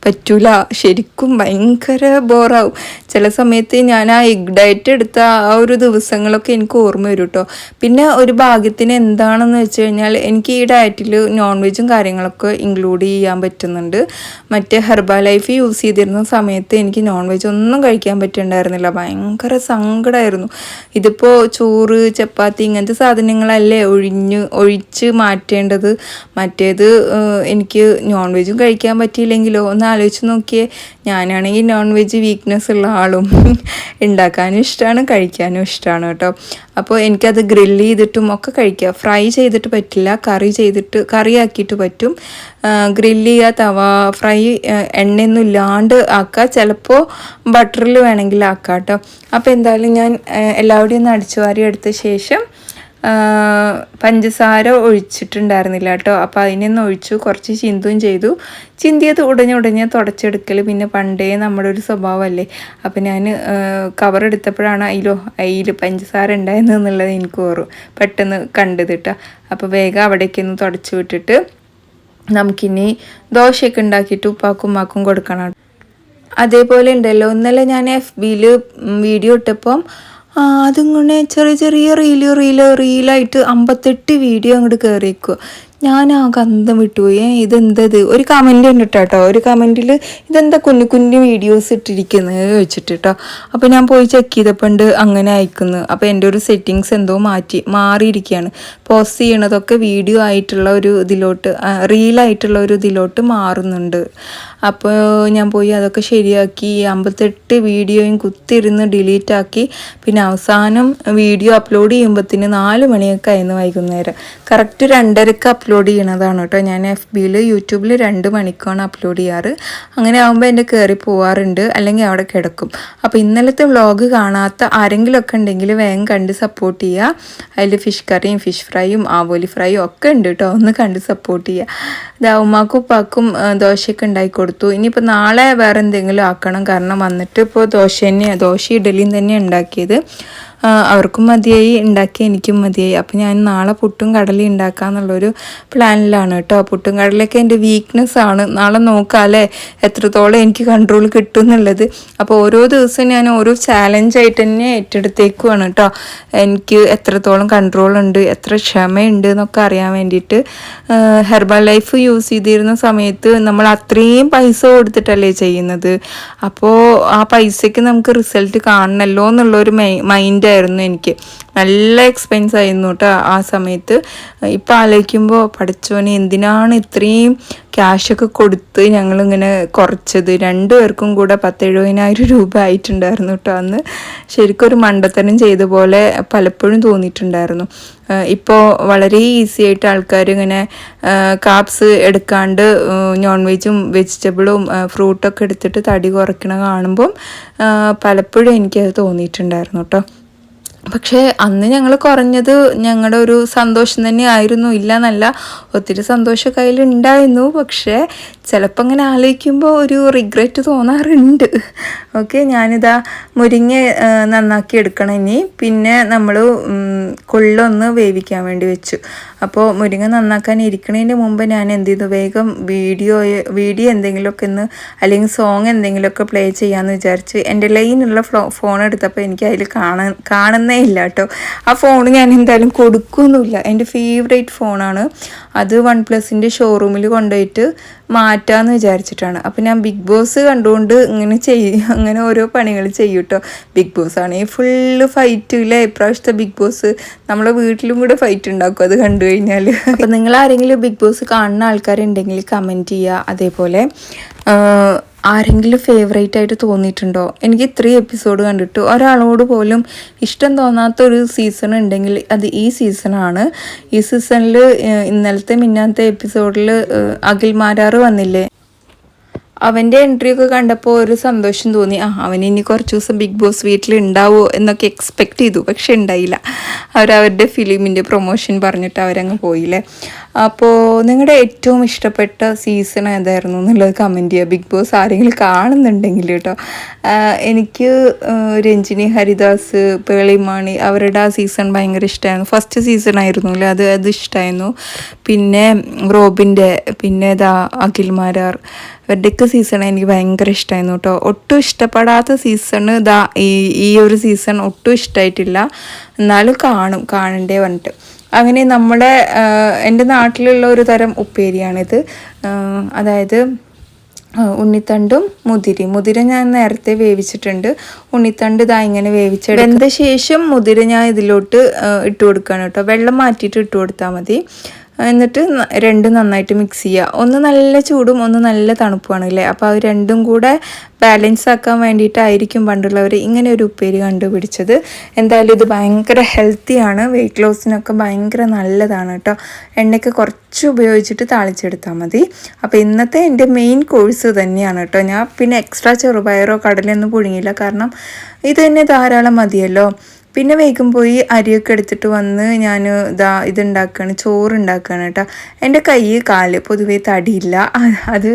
പറ്റൂല. ശരിക്കും ഭയങ്കര ബോറാവും. ചില സമയത്ത് ഞാൻ ആ എഗ് ഡയറ്റ് എടുത്ത ആ ഒരു ദിവസങ്ങളൊക്കെ എനിക്ക് ഓർമ്മ വരും കേട്ടോ പിന്നെ ഒരു ഭാഗ്യത്തിന് എന്താണെന്ന് വെച്ച് കഴിഞ്ഞാൽ എനിക്ക് ഈ ഡയറ്റിൽ നോൺ വെജും കാര്യങ്ങളൊക്കെ ഇൻക്ലൂഡ് ചെയ്യാൻ പറ്റുന്നുണ്ട്. മറ്റേ ഹെർബ ലൈഫ് യൂസ് ചെയ്തിരുന്ന സമയത്ത് എനിക്ക് നോൺ വെജ് ഒന്നും കഴിക്കാൻ പറ്റുന്നുണ്ടായിരുന്നില്ല ഭയങ്കര സങ്കടമായിരുന്നു ഇതിപ്പോൾ ചോറ് ചപ്പാത്തി ഇങ്ങനത്തെ സാധനങ്ങളല്ലേ ഒഴിഞ്ഞ് ഒഴിച്ച് മാറ്റേണ്ടത്? മറ്റേത് എനിക്ക് നോൺ വെജും കഴിക്കാൻ പറ്റിയില്ലെങ്കിലോ? ഒന്ന് ആലോചിച്ച് നോക്കിയേ. ഞാനാണെങ്കിൽ നോൺ വെജ് വീക്ക്നെസ് ഉള്ള ആളും. ഉണ്ടാക്കാനും ഇഷ്ടമാണ് കഴിക്കാനും ഇഷ്ടമാണ് കേട്ടോ. അപ്പോൾ എനിക്കത് ഗ്രില്ല് ചെയ്തിട്ടും ഒക്കെ കഴിക്കാം. ഫ്രൈ ചെയ്തിട്ട് പറ്റില്ല കറി ചെയ്തിട്ട് കറി ആക്കിയിട്ട് പറ്റും ഗ്രില്ല് ചെയ്യുക തവ ഫ്രൈ എണ്ണയൊന്നും ഇല്ലാണ്ട് ആക്കുക. ചിലപ്പോൾ ബട്ടറിൽ വേണമെങ്കിൽ ആക്കാം കേട്ടോ. അപ്പോൾ എന്തായാലും ഞാൻ എല്ലാവരുടെയും ഒന്ന് അടിച്ചു വാരി എടുത്ത ശേഷം പഞ്ചസാര ഒഴിച്ചിട്ടുണ്ടായിരുന്നില്ല കേട്ടോ. അപ്പോൾ അതിനൊന്ന് ഒഴിച്ചു കുറച്ച് ചിന്തും ചെയ്തു. ചിന്തിയത് ഉടനെ ഉടഞ്ഞ് തുടച്ചെടുക്കൽ പിന്നെ പണ്ടേ നമ്മുടെ ഒരു സ്വഭാവമല്ലേ. അപ്പോൾ ഞാൻ കവർ എടുത്തപ്പോഴാണ് അതിലോ അതിൽ പഞ്ചസാര ഉണ്ടായിരുന്നുള്ളത് എനിക്ക് ഓർമ്മ. പെട്ടെന്ന് കണ്ടത് അപ്പോൾ വേഗം അവിടേക്കൊന്ന് തുടച്ച് വിട്ടിട്ട് നമുക്കിനി ദോശയൊക്കെ ഉണ്ടാക്കിയിട്ട് ഉപ്പാക്കും ഉമ്മാക്കും കൊടുക്കണം. അതേപോലെ ഉണ്ടല്ലോ. ഇന്നലെ ഞാൻ എഫ് ബിയിൽ വീഡിയോ ഇട്ടപ്പം അതിങ്ങനെ ചെറിയ ചെറിയ റീൽ റീൽ റീലായിട്ട് അമ്പത്തെട്ട് വീഡിയോ അങ്ങോട്ട് കയറിയേക്കുക ഞാൻ ആ ഗന്ധം വിട്ടുപോയി ഇതെന്തത്? ഒരു കമന്റ് ഉണ്ട് കേട്ടോ ഒരു കമന്റിൽ ഇതെന്താ കുഞ്ഞു കുഞ്ഞു വീഡിയോസ് ഇട്ടിരിക്കുന്നത് ചോദിച്ചിട്ട് കേട്ടോ അപ്പോൾ ഞാൻ പോയി ചെക്ക് ചെയ്തപ്പോൾ ഉണ്ട് അങ്ങനെ അയക്കുന്നു. അപ്പോൾ എന്റെ ഒരു സെറ്റിങ്സ് എന്തോ മാറ്റി മാറിയിരിക്കുകയാണ് പോസ്റ്റ് ചെയ്യണതൊക്കെ വീഡിയോ ആയിട്ടുള്ള ഒരു ഇതിലോട്ട് റീലായിട്ടുള്ള ഒരു ഇതിലോട്ട് മാറുന്നുണ്ട്. അപ്പോൾ ഞാൻ പോയി അതൊക്കെ ശരിയാക്കി അമ്പത്തെട്ട് വീഡിയോയും കുത്തിരുന്ന് ഡിലീറ്റ് ആക്കി. പിന്നെ അവസാനം വീഡിയോ അപ്ലോഡ് ചെയ്യുമ്പോഴത്തേന് നാല് മണിയൊക്കെ ആയിരുന്നു വൈകുന്നേരം. കറക്റ്റ് രണ്ടരക്ക് അപ്ലോഡ് ചെയ്യണതാണ് കേട്ടോ. ഞാൻ എഫ് ബിയിൽ യൂട്യൂബിൽ രണ്ട് മണിക്കാണ് അപ്ലോഡ് ചെയ്യാറ്. അങ്ങനെ ആകുമ്പോൾ എന്റെ കയറി പോവാറുണ്ട്. അല്ലെങ്കിൽ അവിടെ കിടക്കും. അപ്പോൾ ഇന്നലത്തെ വ്ളോഗ് കാണാത്ത ആരെങ്കിലുമൊക്കെ ഉണ്ടെങ്കിൽ വേഗം കണ്ട് സപ്പോർട്ട് ചെയ്യുക അതിൽ ഫിഷ് കറിയും ഫിഷ് ഫ്രൈയും ആവോലി ഫ്രൈയും ഒക്കെ ഉണ്ട് കേട്ടോ. ഒന്ന് കണ്ട് സപ്പോർട്ട് ചെയ്യുക ഇതാ ഉമ്മാക്കും ഉപ്പാക്കും ദോശയൊക്കെ ഉണ്ടാക്കി കൊടുത്തു. ഇനിയിപ്പോൾ നാളെ വേറെ എന്തെങ്കിലും ആക്കണം. കാരണം വന്നിട്ട് ഇപ്പോൾ ദോശ തന്നെ ദോശ ഇഡലിയും തന്നെ ഉണ്ടാക്കിയത്. അവർക്കും മതിയായി ഉണ്ടാക്കി എനിക്കും മതിയായി. അപ്പം ഞാൻ നാളെ പുട്ടും കടലയും ഉണ്ടാക്കാന്നുള്ളൊരു പ്ലാനിലാണ് കേട്ടോ. പുട്ടും കടലയൊക്കെ എന്റെ വീക്ക്നെസ് ആണ്. നാളെ നോക്കാമല്ലേ എത്രത്തോളം എനിക്ക് കൺട്രോൾ കിട്ടും എന്നുള്ളത് അപ്പോൾ ഓരോ ദിവസവും ഞാൻ ഓരോ ചാലഞ്ചായിട്ട് തന്നെ ഏറ്റെടുത്തേക്കുവാണ് കേട്ടോ. എനിക്ക് എത്രത്തോളം കൺട്രോൾ ഉണ്ട് എത്ര ക്ഷമയുണ്ട് എന്നൊക്കെ അറിയാൻ വേണ്ടിയിട്ട് ഹെർബൽ ലൈഫ് യൂസ് ചെയ്തിരുന്ന സമയത്ത് നമ്മൾ അത്രയും പൈസ കൊടുത്തിട്ടല്ലേ ചെയ്യുന്നത്. അപ്പോൾ ആ പൈസയ്ക്ക് നമുക്ക് റിസൾട്ട് കാണണമല്ലോ എന്നുള്ളൊരു മൈൻഡായിരുന്നു എനിക്ക്. നല്ല എക്സ്പെൻസ് ആയിരുന്നു കേട്ടോ ആ സമയത്ത്. ഇപ്പം ആലോചിക്കുമ്പോൾ പഠിച്ചോനെ എന്തിനാണ് ഇത്രയും ക്യാഷൊക്കെ കൊടുത്ത് ഞങ്ങളിങ്ങനെ കുറച്ചത്? രണ്ടുപേർക്കും കൂടെ പത്തെഴുപതിനായിരം രൂപ ആയിട്ടുണ്ടായിരുന്നു കേട്ടോ അന്ന്. ശരിക്കും ഒരു മണ്ടത്തരം ചെയ്ത പോലെ പലപ്പോഴും തോന്നിയിട്ടുണ്ടായിരുന്നു. ഇപ്പോൾ വളരെ ഈസി ആയിട്ട് ആൾക്കാർ ഇങ്ങനെ കാപ്സ് എടുക്കാണ്ട് നോൺ വെജും വെജിറ്റബിളും ഫ്രൂട്ടൊക്കെ എടുത്തിട്ട് തടി കുറയ്ക്കണ കാണുമ്പം പലപ്പോഴും എനിക്കത് തോന്നിയിട്ടുണ്ടായിരുന്നു കേട്ടോ പക്ഷേ അന്ന് ഞങ്ങൾ കുറഞ്ഞത് ഞങ്ങളുടെ ഒരു സന്തോഷം തന്നെ ആയിരുന്നു. ഇല്ല എന്നല്ല ഒത്തിരി സന്തോഷം കയ്യിലുണ്ടായിരുന്നു പക്ഷേ ചിലപ്പോൾ അങ്ങനെ ആലോചിക്കുമ്പോൾ ഒരു റിഗ്രറ്റ് തോന്നാറുണ്ട്. ഓക്കെ ഞാനിതാ മുരിങ്ങ നന്നാക്കി എടുക്കണം ഇനി. പിന്നെ നമ്മൾ കൊള്ളൊന്ന് വേവിക്കാൻ വേണ്ടി വെച്ചു. അപ്പോൾ മുരിങ്ങ നന്നാക്കാൻ ഇരിക്കണതിന്റെ മുമ്പ് ഞാൻ എന്ത് ചെയ്തു? വേഗം വീഡിയോ വീഡിയോ എന്തെങ്കിലുമൊക്കെ ഒന്ന് അല്ലെങ്കിൽ സോങ് എന്തെങ്കിലുമൊക്കെ പ്ലേ ചെയ്യാമെന്ന് വിചാരിച്ച് എന്റെ ലൈനുള്ള ഫോൺ എടുത്തപ്പോൾ എനിക്ക് അതിൽ കാണാൻ കാണുന്നേ ഇല്ല കേട്ടോ ആ ഫോൺ ഞാൻ എന്തായാലും കൊടുക്കുന്നില്ല എന്റെ ഫേവറേറ്റ് ഫോണാണ് അത് വൺ പ്ലസിന്റെ ഷോറൂമിൽ കൊണ്ടുപോയിട്ട് മാറ്റാമെന്ന് വിചാരിച്ചിട്ടാണ്. അപ്പോൾ ഞാൻ ബിഗ് ബോസ് കണ്ടുകൊണ്ട് ഇങ്ങനെ ചെയ്യും അങ്ങനെ ഓരോ പണികൾ ചെയ്യും കേട്ടോ ബിഗ് ബോസ് ആണ് ഈ ഫുള്ള് ഫൈറ്റ് ഇല്ലേ ഇപ്രാവശ്യത്തെ ബിഗ് ബോസ് നമ്മളെ വീട്ടിലും കൂടെ ഫൈറ്റ് ഉണ്ടാക്കും അത് കണ്ടു കഴിഞ്ഞാൽ അപ്പോൾ നിങ്ങൾ ആരെങ്കിലും ബിഗ് ബോസ് കാണുന്ന ആൾക്കാരുണ്ടെങ്കിൽ കമന്റ് ചെയ്യുക. അതേപോലെ ആരെങ്കിലും ഫേവറേറ്റ് ആയിട്ട് തോന്നിയിട്ടുണ്ടോ? എനിക്ക് ഇത്രയും എപ്പിസോഡ് കണ്ടിട്ട് ഒരാളോട് പോലും ഇഷ്ടം തോന്നാത്ത ഒരു സീസൺ ഉണ്ടെങ്കിൽ അത് ഈ സീസണാണ് ഈ സീസണിൽ ഇന്നലത്തെ മിന്നാത്തെ എപ്പിസോഡിൽ അഖിൽ മാരാറ് വന്നില്ലേ? അവന്റെ എൻട്രി ഒക്കെ കണ്ടപ്പോൾ ഒരു സന്തോഷം തോന്നി. ആ അവൻ ഇനി കുറച്ച് ദിവസം ബിഗ് ബോസ് വീട്ടിൽ ഉണ്ടാവുമോ എന്നൊക്കെ എക്സ്പെക്റ്റ് ചെയ്തു പക്ഷെ ഉണ്ടായില്ല. അവരവരുടെ ഫിലിമിന്റെ പ്രൊമോഷൻ പറഞ്ഞിട്ട് അവരങ്ങ് പോയില്ലേ. അപ്പോൾ നിങ്ങളുടെ ഏറ്റവും ഇഷ്ടപ്പെട്ട സീസൺ ഏതായിരുന്നു എന്നുള്ളത് കമന്റ് ചെയ്യുക. ബിഗ് ബോസ് ആരെങ്കിലും കാണുന്നുണ്ടെങ്കിൽ കേട്ടോ. എനിക്ക് രഞ്ജിനി ഹരിദാസ് പേളിമാണി അവരുടെ ആ സീസൺ ഭയങ്കര ഇഷ്ടമായിരുന്നു. ഫസ്റ്റ് സീസൺ ആയിരുന്നു അല്ലേ? അത് അത് ഇഷ്ടമായിരുന്നു. പിന്നെ റോബിന്റെ പിന്നെ ഇതാ അഖിൽമാരാർ ഇവരുടെയൊക്കെ സീസൺ എനിക്ക് ഭയങ്കര ഇഷ്ടമായിരുന്നു കേട്ടോ. ഒട്ടും ഇഷ്ടപ്പെടാത്ത സീസൺ ഇതാ ഈ ഈ ഒരു സീസൺ ഒട്ടും ഇഷ്ടമായിട്ടില്ല എന്നാലും കാണും കാണണ്ടേ പറഞ്ഞിട്ട്. അങ്ങനെ നമ്മുടെ എന്റെ നാട്ടിലുള്ള ഒരു തരം ഉപ്പേരിയാണിത്. അതായത് ഉണ്ണിത്തണ്ടും മുതിരി മുതിര ഞാൻ നേരത്തെ വേവിച്ചിട്ടുണ്ട്. ഉണ്ണിത്തണ്ട് ഇതാ ഇങ്ങനെ വേവിച്ചെടുത്ത വെന്ത ശേഷം മുതിര ഞാൻ ഇതിലോട്ട് ഇട്ട് കൊടുക്കുകയാണ് കേട്ടോ. വെള്ളം മാറ്റിയിട്ട് ഇട്ട് കൊടുത്താൽ മതി. എന്നിട്ട് രണ്ടും നന്നായിട്ട് മിക്സ് ചെയ്യുക ഒന്ന് നല്ല ചൂടും ഒന്ന് നല്ല തണുപ്പുമാണ് അല്ലേ അപ്പോൾ അത് രണ്ടും കൂടെ ബാലൻസ് ആക്കാൻ വേണ്ടിയിട്ടായിരിക്കും പണ്ടുള്ളവർ ഇങ്ങനെ ഒരു ഉപ്പേരി കണ്ടുപിടിച്ചത്. എന്തായാലും ഇത് ഭയങ്കര ഹെൽത്തിയാണ് വെയിറ്റ് ലോസിനൊക്കെ ഭയങ്കര നല്ലതാണ് കേട്ടോ എണ്ണയ്ക്ക് കുറച്ച് ഉപയോഗിച്ചിട്ട് താളിച്ചെടുത്താൽ മതി. അപ്പോൾ ഇന്നത്തെ എന്റെ മെയിൻ കോഴ്സ് തന്നെയാണ് കേട്ടോ ഞാൻ പിന്നെ എക്സ്ട്രാ ചെറുപയറോ കടലൊന്നും പുഴുങ്ങിയില്ല. കാരണം ഇത് തന്നെ ധാരാളം മതിയല്ലോ. പിന്നെ വേഗം പോയി അരിയൊക്കെ എടുത്തിട്ട് വന്ന് ഞാൻ ഇതാ ഇതുണ്ടാക്കുകയാണ് ചോറ് ഉണ്ടാക്കുകയാണ് കേട്ടോ എന്റെ കൈ കാൽ പൊതുവേ തടിയില്ല. അത്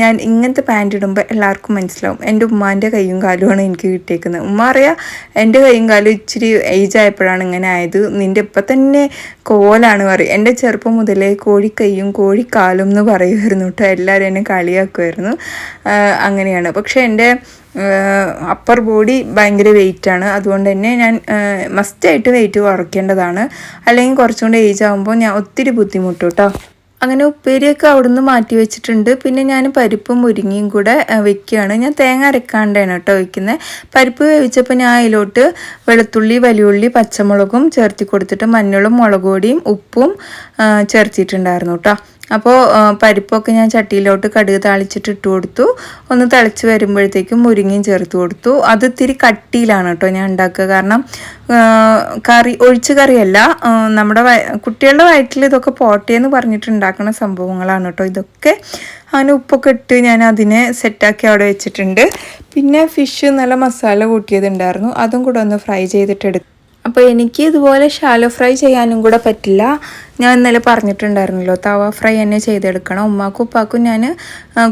ഞാൻ ഇങ്ങനത്തെ പാന്റ് ഇടുമ്പോൾ എല്ലാവർക്കും മനസ്സിലാവും. എന്റെ ഉമ്മാന്റെ കൈയും കാലുമാണ് എനിക്ക് കിട്ടിയേക്കുന്നത്. ഉമ്മ അറിയാം എന്റെ കൈയും കാലും ഇച്ചിരി ഏജ് ആയപ്പോഴാണ് ഇങ്ങനെ ആയത്. നിന്റെ ഇപ്പം തന്നെ കോലാണ് പറയും. എന്റെ ചെറുപ്പം മുതലേ കോഴിക്കൈയും കോഴിക്കാലും എന്ന് പറയുമായിരുന്നു കേട്ടോ എല്ലാവരും എന്നെ കളിയാക്കുമായിരുന്നു. അങ്ങനെയാണ്. പക്ഷേ എന്റെ അപ്പർ ബോഡി ഭയങ്കര വെയിറ്റാണ് അതുകൊണ്ട് തന്നെ ഞാൻ മസ്റ്റായിട്ട് വെയിറ്റ് കുറയ്ക്കേണ്ടതാണ്. അല്ലെങ്കിൽ കുറച്ചും ഏജ് ആകുമ്പോൾ ഞാൻ ഒത്തിരി ബുദ്ധിമുട്ടും കേട്ടോ അങ്ങനെ ഉപ്പേരിയൊക്കെ അവിടുന്ന് മാറ്റി വെച്ചിട്ടുണ്ട്. പിന്നെ ഞാൻ പരിപ്പും മുരിങ്ങയും കൂടെ വെക്കുകയാണ്. ഞാൻ തേങ്ങ അരക്കാണ്ടാണ് കേട്ടോ വെക്കുന്നത് പരിപ്പ് വേവിച്ചപ്പോൾ ഞാൻ അതിലോട്ട് വെളുത്തുള്ളി വലിയുള്ളി പച്ചമുളകും ചേർത്തി കൊടുത്തിട്ട് മഞ്ഞളും മുളകുപൊടിയും ഉപ്പും ചേർത്തിയിട്ടുണ്ടായിരുന്നു കേട്ടോ അപ്പോൾ പരിപ്പൊക്കെ ഞാൻ ചട്ടിയിലോട്ട് കടുക് താളിച്ചിട്ട് ഇട്ട് കൊടുത്തു. ഒന്ന് തിളച്ച് വരുമ്പോഴത്തേക്കും മുരിങ്ങയും ചേർത്ത് കൊടുത്തു. അത് ഇത്തിരി കട്ടിയിലാണ് കേട്ടോ ഞാൻ ഉണ്ടാക്കുക. കാരണം കറി ഒഴിച്ച് കറിയല്ല. നമ്മുടെ കുട്ടികളുടെ വയറ്റിൽ ഇതൊക്കെ പോട്ടെ എന്ന് പറഞ്ഞിട്ട് ഉണ്ടാക്കുന്ന സംഭവങ്ങളാണ് കേട്ടോ ഇതൊക്കെ. അങ്ങനെ ഉപ്പൊക്കെ ഇട്ട് ഞാൻ അതിനെ സെറ്റാക്കി അവിടെ വെച്ചിട്ടുണ്ട്. പിന്നെ ഫിഷ് നല്ല മസാല കൂട്ടിയതുണ്ടായിരുന്നു അതും കൂടെ ഒന്ന് ഫ്രൈ ചെയ്തിട്ടെടുത്തു അപ്പോൾ എനിക്ക് ഇതുപോലെ ഷാലോ ഫ്രൈ ചെയ്യാനും കൂടെ പറ്റില്ല. ഞാൻ ഇന്നലെ പറഞ്ഞിട്ടുണ്ടായിരുന്നല്ലോ തവ ഫ്രൈ തന്നെ ചെയ്തെടുക്കണം. ഉമ്മാക്കും ഉപ്പാക്കും ഞാൻ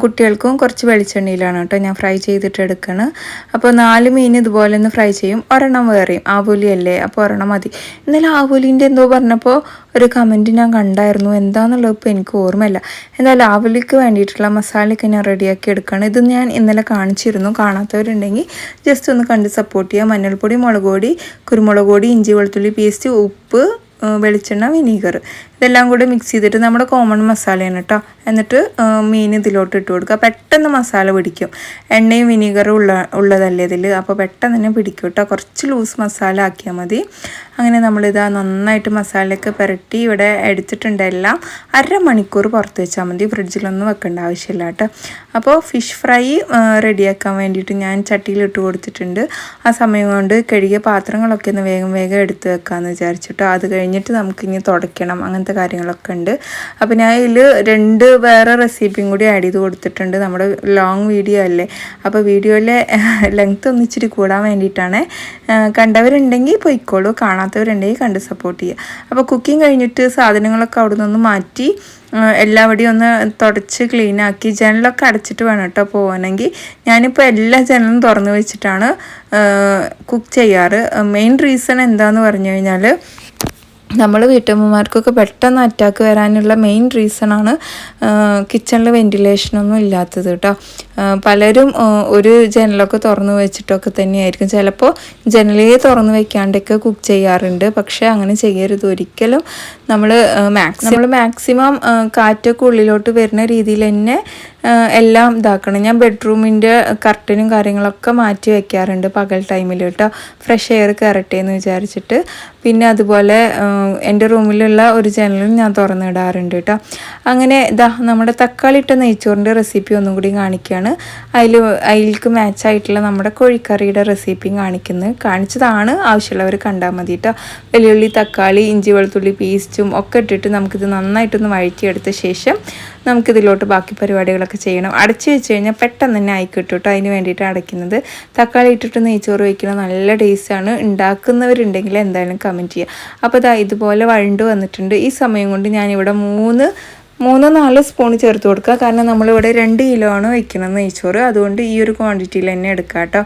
കുട്ടികൾക്കും കുറച്ച് വെളിച്ചെണ്ണയിലാണ് കേട്ടോ ഞാൻ ഫ്രൈ ചെയ്തിട്ട് എടുക്കണം അപ്പോൾ നാല് മീൻ ഇതുപോലെ ഒന്ന് ഫ്രൈ ചെയ്യും. ഒരെണ്ണം വേറെയും. ആവൂലി അല്ലേ അപ്പോൾ ഒരെണ്ണം മതി. ഇന്നലെ ആവൂലിന്റെ എന്തോ പറഞ്ഞപ്പോൾ ഒരു കമന്റ് ഞാൻ കണ്ടായിരുന്നു. എന്താണെന്നുള്ളത് ഇപ്പോൾ എനിക്ക് ഓർമ്മയില്ല. എന്തായാലും ആവലിക്ക് വേണ്ടിയിട്ടുള്ള മസാലയൊക്കെ ഞാൻ റെഡിയാക്കി എടുക്കുകയാണ് ഇത് ഞാൻ ഇന്നലെ കാണിച്ചിരുന്നു. കാണാത്തവരുണ്ടെങ്കിൽ ജസ്റ്റ് ഒന്ന് കണ്ട് സപ്പോർട്ട് ചെയ്യുക മഞ്ഞൾപ്പൊടി മുളക് പൊടി കുരുമുളക് പൊടി ഇഞ്ചി വെളുത്തുള്ളി പേസ്റ്റ് ഉപ്പ് വെളിച്ചെണ്ണ വിനീഗർ. ഇതെല്ലാം കൂടി മിക്സ് ചെയ്തിട്ട് നമ്മുടെ കോമൺ മസാലയാണ് കേട്ടോ എന്നിട്ട് മീൻ ഇതിലോട്ട് ഇട്ട് കൊടുക്കുക. പെട്ടെന്ന് മസാല പിടിക്കും. എണ്ണയും വിനീഗറും ഉള്ള ഉള്ളതല്ലേ ഇതിൽ അപ്പോൾ പെട്ടെന്ന് തന്നെ പിടിക്കും കേട്ടോ കുറച്ച് ലൂസ് മസാല ആക്കിയാൽ മതി. അങ്ങനെ നമ്മളിതാ നന്നായിട്ട് മസാലയൊക്കെ പുരട്ടി ഇവിടെ എടുത്തിട്ടുണ്ട് എല്ലാം. അരമണിക്കൂർ പുറത്ത് വെച്ചാൽ മതി. ഫ്രിഡ്ജിലൊന്നും വെക്കേണ്ട ആവശ്യമില്ല കേട്ടോ അപ്പോൾ ഫിഷ് ഫ്രൈ റെഡിയാക്കാൻ വേണ്ടിയിട്ട് ഞാൻ ചട്ടിയിലിട്ട് കൊടുത്തിട്ടുണ്ട്. ആ സമയം കൊണ്ട് കഴുകിയ പാത്രങ്ങളൊക്കെ ഒന്ന് വേഗം വേഗം എടുത്ത് വെക്കാമെന്ന് വിചാരിച്ചിട്ടോ അത് കഴിഞ്ഞിട്ട് നമുക്കിനി തുടയ്ക്കണം. അങ്ങനത്തെ അങ്ങനത്തെ കാര്യങ്ങളൊക്കെ ഉണ്ട്. അപ്പോൾ ഞാൻ ഇതിൽ രണ്ട് വേറെ റെസിപ്പിയും കൂടി ആഡ് ചെയ്ത് കൊടുത്തിട്ടുണ്ട്. നമ്മുടെ ലോങ് വീഡിയോ അല്ലേ? അപ്പോൾ വീഡിയോയിലെ ലെങ്ത് ഒന്നിച്ചിരി കൂടാൻ വേണ്ടിയിട്ടാണ്. കണ്ടവരുണ്ടെങ്കിൽ പൊയ്ക്കോളൂ. കാണാത്തവരുണ്ടെങ്കിൽ കണ്ട് സപ്പോർട്ട് ചെയ്യുക. അപ്പോൾ കുക്കിംഗ് കഴിഞ്ഞിട്ട് സാധനങ്ങളൊക്കെ അവിടെ നിന്ന് മാറ്റി എല്ലാവിടെയും ഒന്ന് തുടച്ച് ക്ലീനാക്കി ജനലൊക്കെ അടച്ചിട്ട് വേണം കേട്ടോ പോകാനെങ്കിൽ ഞാനിപ്പോൾ എല്ലാ ജനലും തുറന്നു വെച്ചിട്ടാണ് കുക്ക് ചെയ്യാറ്. മെയിൻ റീസൺ എന്താണെന്ന് പറഞ്ഞു കഴിഞ്ഞാൽ നമ്മൾ വീട്ടമ്മമാർക്കൊക്കെ പെട്ടെന്ന് അറ്റാക്ക് വരാനുള്ള മെയിൻ റീസണാണ് കിച്ചണിൽ വെന്റിലേഷനൊന്നും ഇല്ലാത്തത് കേട്ടോ പലരും ഒരു ജനലൊക്കെ തുറന്നു വെച്ചിട്ടൊക്കെ തന്നെയായിരിക്കും. ചിലപ്പോൾ ജനലേ തുറന്നു വെക്കാണ്ടൊക്കെ കുക്ക് ചെയ്യാറുണ്ട്. പക്ഷേ അങ്ങനെ ചെയ്യരുത്. ഒരിക്കലും നമ്മൾ മാക്സിമം നമ്മൾ മാക്സിമം കാറ്റൊക്കെ ഉള്ളിലോട്ട് വരുന്ന രീതിയിൽ തന്നെ എല്ലാം ഇതാക്കണം. ഞാൻ ബെഡ്റൂമിന്റെ കർട്ടനും കാര്യങ്ങളൊക്കെ മാറ്റി വെക്കാറുണ്ട് പകൽ ടൈമിൽ കേട്ടോ ഫ്രഷ് എയർ കയറട്ടെ എന്ന് വിചാരിച്ചിട്ട്. പിന്നെ അതുപോലെ എന്റെ റൂമിലുള്ള ഒരു ചാനലും ഞാൻ തുറന്നിടാറുണ്ട് കേട്ടോ. അങ്ങനെ ഇതാ നമ്മുടെ തക്കാളി ഇട്ട നെയ്ച്ചോറിന്റെ റെസിപ്പി ഒന്നും കൂടി കാണിക്കുകയാണ് അതിൽ അതിലേക്ക് മാച്ചായിട്ടുള്ള നമ്മുടെ കോഴിക്കറിയുടെ റെസിപ്പിയും കാണിക്കുന്നത് കാണിച്ചതാണ് ആവശ്യമുള്ളവർ കണ്ടാൽ മതി കേട്ടോ. വെല്ലുള്ളി തക്കാളി ഇഞ്ചി വെളുത്തുള്ളി പേസ്റ്റും ഒക്കെ ഇട്ടിട്ട് നമുക്കിത് നന്നായിട്ടൊന്ന് വഴറ്റിയെടുത്ത ശേഷം നമുക്കിതിലോട്ട് ബാക്കി പരിപാടികളൊക്കെ ചെയ്യണം. അടച്ചു വെച്ച് കഴിഞ്ഞാൽ പെട്ടെന്ന് തന്നെ ആയി കേട്ടോ അതിന് വേണ്ടിയിട്ട് അടയ്ക്കുന്നത്. തക്കാളി ഇട്ടിട്ട് നെയ്ച്ചോറ് വയ്ക്കുന്നത് നല്ല ടേസ്റ്റാണ് ഉണ്ടാക്കുന്നവരുണ്ടെങ്കിൽ എന്തായാലും കമന്റ് ചെയ്യുക അപ്പോൾ ഇതാ ഇതുപോലെ വഴണ്ട് വന്നിട്ടുണ്ട്. ഈ സമയം കൊണ്ട് ഞാനിവിടെ മൂന്ന് മൂന്നോ നാലോ സ്പൂൺ ചേർത്ത് കൊടുക്കുക. കാരണം നമ്മളിവിടെ രണ്ട് കിലോ ആണ് വയ്ക്കുന്നത് നെയ്ച്ചോറ്. അതുകൊണ്ട് ഈ ഒരു ക്വാണ്ടിറ്റിയിൽ തന്നെ എടുക്കാം കേട്ടോ.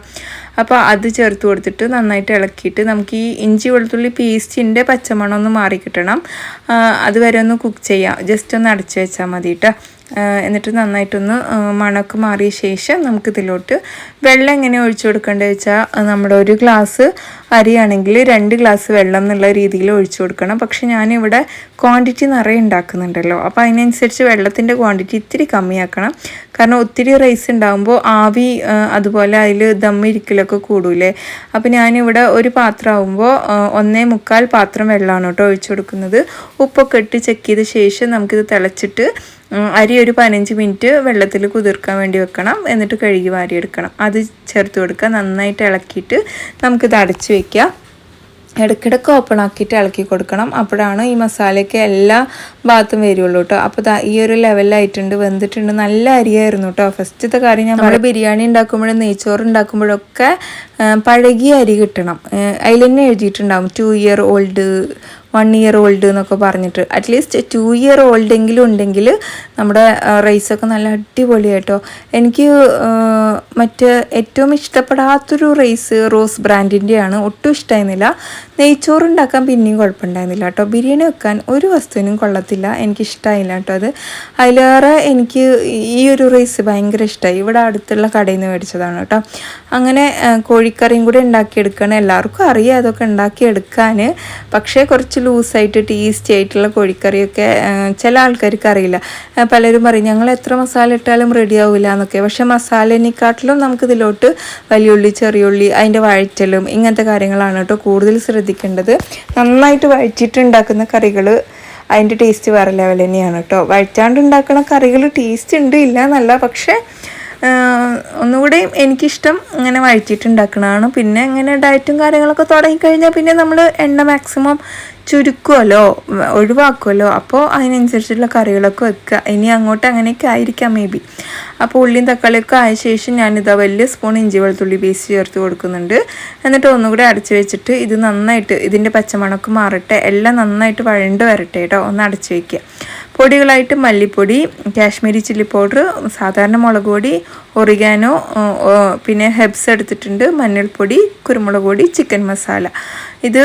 അപ്പോൾ അത് ചേർത്ത് കൊടുത്തിട്ട് നന്നായിട്ട് ഇളക്കിയിട്ട് നമുക്ക് ഈ ഇഞ്ചി വെളുത്തുള്ളി പേസ്റ്റിന്റെ പച്ചമണം ഒന്ന് മാറി കിട്ടണം അതുവരെ ഒന്ന് കുക്ക് ചെയ്യാം. ജസ്റ്റ് ഒന്ന് അടച്ചു വെച്ചാൽ മതി കേട്ടോ. എന്നിട്ട് നന്നായിട്ടൊന്ന് മണക്ക് മാറിയ ശേഷം നമുക്കിതിലോട്ട് വെള്ളം എങ്ങനെ ഒഴിച്ചു കൊടുക്കേണ്ടത് വെച്ചാൽ നമ്മുടെ ഒരു ഗ്ലാസ് അരിയാണെങ്കിൽ രണ്ട് ഗ്ലാസ് വെള്ളം എന്നുള്ള രീതിയിൽ ഒഴിച്ചു കൊടുക്കണം. പക്ഷെ ഞാനിവിടെ ക്വാണ്ടിറ്റി നിറയെ ഉണ്ടാക്കുന്നുണ്ടല്ലോ. അപ്പോൾ അതിനനുസരിച്ച് വെള്ളത്തിന്റെ ക്വാണ്ടിറ്റി ഇത്തിരി കമ്മിയാക്കണം. കാരണം ഒത്തിരി റൈസ് ഉണ്ടാകുമ്പോൾ ആവി അതുപോലെ അതിൽ ദമ്മിരിക്കലൊക്കെ കൂടൂലേ. അപ്പോൾ ഞാനിവിടെ ഒരു പാത്രം ആകുമ്പോൾ ഒന്നേ മുക്കാൽ പാത്രം വെള്ളമാണ് കേട്ടോ ഒഴിച്ചു കൊടുക്കുന്നത്. ഉപ്പൊക്കെ ഇട്ട് ചെക്ക് ചെയ്ത ശേഷം നമുക്കിത് തിളച്ചിട്ട് അരി ഒരു പതിനഞ്ച് മിനിറ്റ് വെള്ളത്തിൽ കുതിർക്കാൻ വേണ്ടി വെക്കണം. എന്നിട്ട് കഴുകി വാരിയെടുക്കണം. അത് ചേർത്ത് കൊടുക്കുക. നന്നായിട്ട് ഇളക്കിയിട്ട് നമുക്കിത് അടച്ച് വയ്ക്കുക ഇടയ്ക്കിടയ്ക്ക് ഓപ്പൺ ആക്കിയിട്ട് ഇളക്കി കൊടുക്കണം. അപ്പോഴാണ് ഈ മസാലയ്ക്ക് എല്ലാ ഭാഗത്തും വരുള്ളൂ കേട്ടോ. അപ്പോൾ ഈ ഒരു ലെവലായിട്ടുണ്ട് വെന്തിട്ടുണ്ട്. നല്ല അരിയായിരുന്നു കേട്ടോ. ഫസ്റ്റത്തെ കാര്യം ഞാൻ നമ്മൾ ബിരിയാണി ഉണ്ടാക്കുമ്പോഴും നെയ്ച്ചോറ് ഉണ്ടാക്കുമ്പോഴൊക്കെ പഴകിയ അരി കിട്ടണം. അതിൽ തന്നെ എഴുതിയിട്ടുണ്ടാകും two year old one year old എന്നൊക്കെ പറഞ്ഞിട്ട്. അറ്റ്ലീസ്റ്റ് ടു ഇയർ ഓൾഡ് എങ്കിലും ഉണ്ടെങ്കിൽ നമ്മുടെ റൈസൊക്കെ നല്ല അടിപൊളിയായിട്ടോ എനിക്ക് മറ്റ് ഏറ്റവും ഇഷ്ടപ്പെടാത്തൊരു റൈസ് റോസ് ബ്രാൻഡിന്റെയാണ്. ഒട്ടും ഇഷ്ടമായിരുന്നില്ല നെയ്ച്ചോറ് ഉണ്ടാക്കാൻ പിന്നെയും കുഴപ്പമുണ്ടായിരുന്നില്ല കേട്ടോ. ബിരിയാണി വെക്കാൻ ഒരു വസ്തുവിനും കൊള്ളത്തില്ല. എനിക്കിഷ്ടമായില്ല കേട്ടോ അത്. അതിലേറെ എനിക്ക് ഈ ഒരു റൈസ് ഭയങ്കര ഇഷ്ടമായി ഇവിടെ അടുത്തുള്ള കടയിൽ നിന്ന് മേടിച്ചതാണ് കേട്ടോ. അങ്ങനെ കോഴിക്കറിയും കൂടി ഉണ്ടാക്കിയെടുക്കണം എല്ലാവർക്കും അറിയാം അതൊക്കെ ഉണ്ടാക്കിയെടുക്കാൻ. പക്ഷേ കുറച്ച് ലൂസായിട്ട് ടേസ്റ്റി ആയിട്ടുള്ള കോഴിക്കറിയൊക്കെ ചില ആൾക്കാർക്ക് അറിയില്ല. പലരും പറയും ഞങ്ങൾ എത്ര മസാല ഇട്ടാലും റെഡി ആവില്ല എന്നൊക്കെ. പക്ഷേ മസാലനെക്കാട്ടിലും നമുക്കിതിലോട്ട് വലിയുള്ളി ചെറിയുള്ളി അതിന്റെ വഴറ്റലും ഇങ്ങനത്തെ കാര്യങ്ങളാണ് കേട്ടോ കൂടുതൽ ശ്രദ്ധിക്കേണ്ടത് നന്നായിട്ട് വഴിച്ചിട്ടുണ്ടാക്കുന്ന കറികൾ അതിന്റെ ടേസ്റ്റ് വേറെ ലെവൽ തന്നെയാണ് കേട്ടോ. വഴറ്റാണ്ട് ഉണ്ടാക്കുന്ന കറികൾ ടേസ്റ്റ് ഉണ്ട് ഇല്ല എന്നല്ല. പക്ഷേ ഒന്നുകൂടി എനിക്കിഷ്ടം ഇങ്ങനെ വഴിച്ചിട്ടുണ്ടാക്കണതാണ് പിന്നെ ഇങ്ങനെ ഡയറ്റും കാര്യങ്ങളൊക്കെ തുടങ്ങിക്കഴിഞ്ഞാൽ പിന്നെ നമ്മൾ എണ്ണ മാക്സിമം ചുരുക്കുമല്ലോ ഒഴിവാക്കുമല്ലോ അപ്പോൾ അതിനനുസരിച്ചുള്ള കറികളൊക്കെ വെക്കുക. ഇനി അങ്ങോട്ട് അങ്ങനെയൊക്കെ ആയിരിക്കാം മേ ബി അപ്പോൾ ഉള്ളിയും തക്കാളിയൊക്കെ ആയ ശേഷം ഞാനിതാ വലിയ സ്പൂൺ ഇഞ്ചി വെളുത്തുള്ളി പേസ്റ്റ് ചേർത്ത് കൊടുക്കുന്നുണ്ട്. എന്നിട്ട് ഒന്നുകൂടി അടച്ചു വെച്ചിട്ട് ഇത് നന്നായിട്ട് ഇതിന്റെ പച്ചമണക്ക് മാറട്ടെ എല്ലാം നന്നായിട്ട് വഴണ്ട് വരട്ടെ കേട്ടോ ഒന്ന് അടച്ചു വയ്ക്കുക പൊടികളായിട്ട് മല്ലിപ്പൊടി കാശ്മീരി ചില്ലി പൗഡർ സാധാരണ മുളക് പൊടി ഒറിഗാനോ പിന്നെ ഹെബ്സ് എടുത്തിട്ടുണ്ട്. മഞ്ഞൾപ്പൊടി കുരുമുളക് പൊടി ചിക്കൻ മസാല ഇത്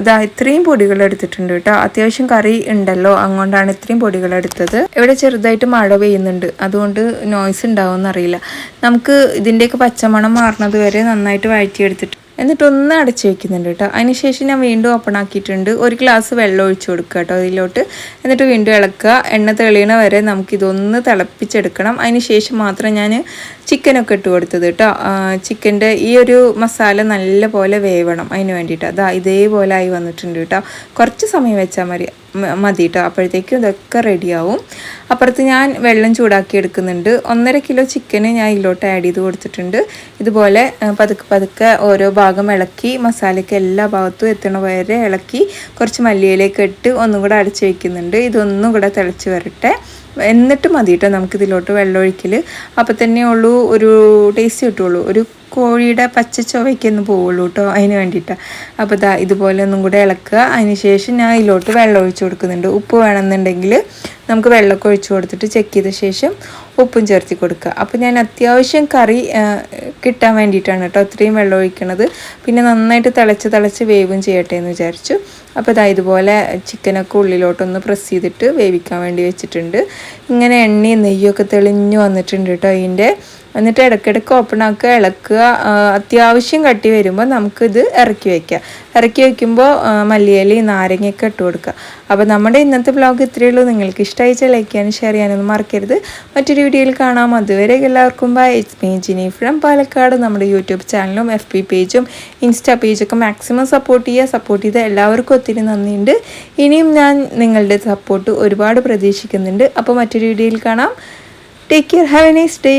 ഇതാ ഇത്രയും പൊടികൾ എടുത്തിട്ടുണ്ട് കേട്ടോ. അത്യാവശ്യം കറി ഉണ്ടല്ലോ അതുകൊണ്ടാണ് ഇത്രയും പൊടികൾ എടുത്തത്. ഇവിടെ ചെറുതായിട്ട് മഴ പെയ്യുന്നുണ്ട്. അതുകൊണ്ട് നോയ്സ് ഉണ്ടാവും അറിയില്ല നമുക്ക് ഇതിന്റെയൊക്കെ പച്ചമണം മാറുന്നത് വരെ നന്നായിട്ട് വഴറ്റിയെടുത്തിട്ട് എന്നിട്ട് ഒന്ന് അടച്ച് വെക്കുന്നുണ്ട് കേട്ടോ. അതിനുശേഷം ഞാൻ വീണ്ടും ഓപ്പൺ ആക്കിയിട്ടുണ്ട്. ഒരു ഗ്ലാസ് വെള്ളം ഒഴിച്ചു കൊടുക്കുക കേട്ടോ അതിലോട്ട് എന്നിട്ട് വീണ്ടും ഇളക്കുക. എണ്ണ തെളിയണ വരെ നമുക്കിതൊന്ന് തിളപ്പിച്ചെടുക്കണം. അതിന് ശേഷം മാത്രം ഞാൻ ചിക്കനൊക്കെ ഇട്ട് കൊടുത്തത് കേട്ടോ. ചിക്കന്റെ ഈ ഒരു മസാല നല്ല പോലെ വേവണം. അതിന് വേണ്ടിയിട്ട്. അതാ ഇതേപോലെ ആയി വന്നിട്ടുണ്ട് കേട്ടോ. കുറച്ച് സമയം വെച്ചാൽ മതി. മതി കേട്ടോ അപ്പോഴത്തേക്കും ഇതൊക്കെ റെഡിയാവും. അപ്പുറത്ത് ഞാൻ വെള്ളം ചൂടാക്കി എടുക്കുന്നുണ്ട് ഒന്നര കിലോ ചിക്കന് ഞാൻ ഇതിലോട്ട് ആഡ് ചെയ്ത് കൊടുത്തിട്ടുണ്ട്. ഇതുപോലെ പതുക്കെ പതുക്കെ ഓരോ ഭാഗം ഇളക്കി മസാലയ്ക്ക് എല്ലാ ഭാഗത്തും എത്തണ വരെ ഇളക്കി കുറച്ച് മല്ലിയിലേക്ക് ഇട്ട് ഒന്നും കൂടെ അടച്ചു വയ്ക്കുന്നുണ്ട് ഇതൊന്നും കൂടെ തിളച്ച് വരട്ടെ. എന്നിട്ട് മതി കേട്ടോ നമുക്കിതിലോട്ട് വെള്ളമൊഴിക്കൽ അപ്പോൾ തന്നെ ഉള്ളൂ ഒരു ടേസ്റ്റ് കിട്ടുള്ളൂ. ഒരു കോഴിയുടെ പച്ച ചുവയ്ക്കൊന്ന് പോവുള്ളൂ കേട്ടോ അതിന് വേണ്ടിയിട്ടാണ് അപ്പോൾ ഇതാ ഇതുപോലെ ഒന്നും കൂടെ ഇളക്കുക. അതിന് ശേഷം ഞാൻ ഇതിലോട്ട് വെള്ളം ഒഴിച്ചു കൊടുക്കുന്നുണ്ട്. ഉപ്പ് വേണമെന്നുണ്ടെങ്കിൽ നമുക്ക് വെള്ളമൊക്കെ ഒഴിച്ചു കൊടുത്തിട്ട് ചെക്ക് ചെയ്ത ശേഷം ഉപ്പും ചേർത്തി കൊടുക്കുക. അപ്പോൾ ഞാൻ അത്യാവശ്യം കറി കിട്ടാൻ വേണ്ടിയിട്ടാണ് കേട്ടോ അത്രയും വെള്ളം ഒഴിക്കണത്. പിന്നെ നന്നായിട്ട് തിളച്ച് തിളച്ച് വേവും ചെയ്യട്ടെ എന്ന് വിചാരിച്ചു. അപ്പോൾ ഇതാ ഇതുപോലെ ചിക്കനൊക്കെ ഉള്ളിലോട്ടൊന്ന് പ്രസ് ചെയ്തിട്ട് വേവിക്കാൻ വേണ്ടി വെച്ചിട്ടുണ്ട്. ഇങ്ങനെ എണ്ണയും നെയ്യൊക്കെ തെളിഞ്ഞു വന്നിട്ടുണ്ട് കേട്ടോ അതിന്റെ എന്നിട്ട് ഇടയ്ക്കിടയ്ക്ക് ഓപ്പൺ ആക്കുക ഇളക്കുക അത്യാവശ്യം കട്ടി വരുമ്പോൾ നമുക്കിത് ഇറക്കി വയ്ക്കുക ഇറക്കി വയ്ക്കുമ്പോൾ മല്ലിയിലയും നാരങ്ങയൊക്കെ ഇട്ട് കൊടുക്കുക. അപ്പോൾ നമ്മുടെ ഇന്നത്തെ ബ്ലോഗ് ഇത്രയേ ഉള്ളൂ. നിങ്ങൾക്ക് ഇഷ്ടമായി ലൈക്ക് ചെയ്യാനും ഷെയർ ചെയ്യാനൊന്നും മറക്കരുത്. മറ്റൊരു വീഡിയോയിൽ കാണാം. അതുവരെ എല്ലാവർക്കും bye it's me Jini from Palakkad. നമ്മുടെ യൂട്യൂബ് ചാനലും എഫ് പി പേജും ഇൻസ്റ്റാ പേജൊക്കെ മാക്സിമം സപ്പോർട്ട് ചെയ്യുക. സപ്പോർട്ട് ചെയ്ത എല്ലാവർക്കും ഒത്തിരി നന്ദിയുണ്ട്. ഇനിയും ഞാൻ നിങ്ങളുടെ സപ്പോർട്ട് ഒരുപാട് പ്രതീക്ഷിക്കുന്നുണ്ട്. അപ്പോൾ മറ്റൊരു വീഡിയോയിൽ കാണാം. Take care have a nice day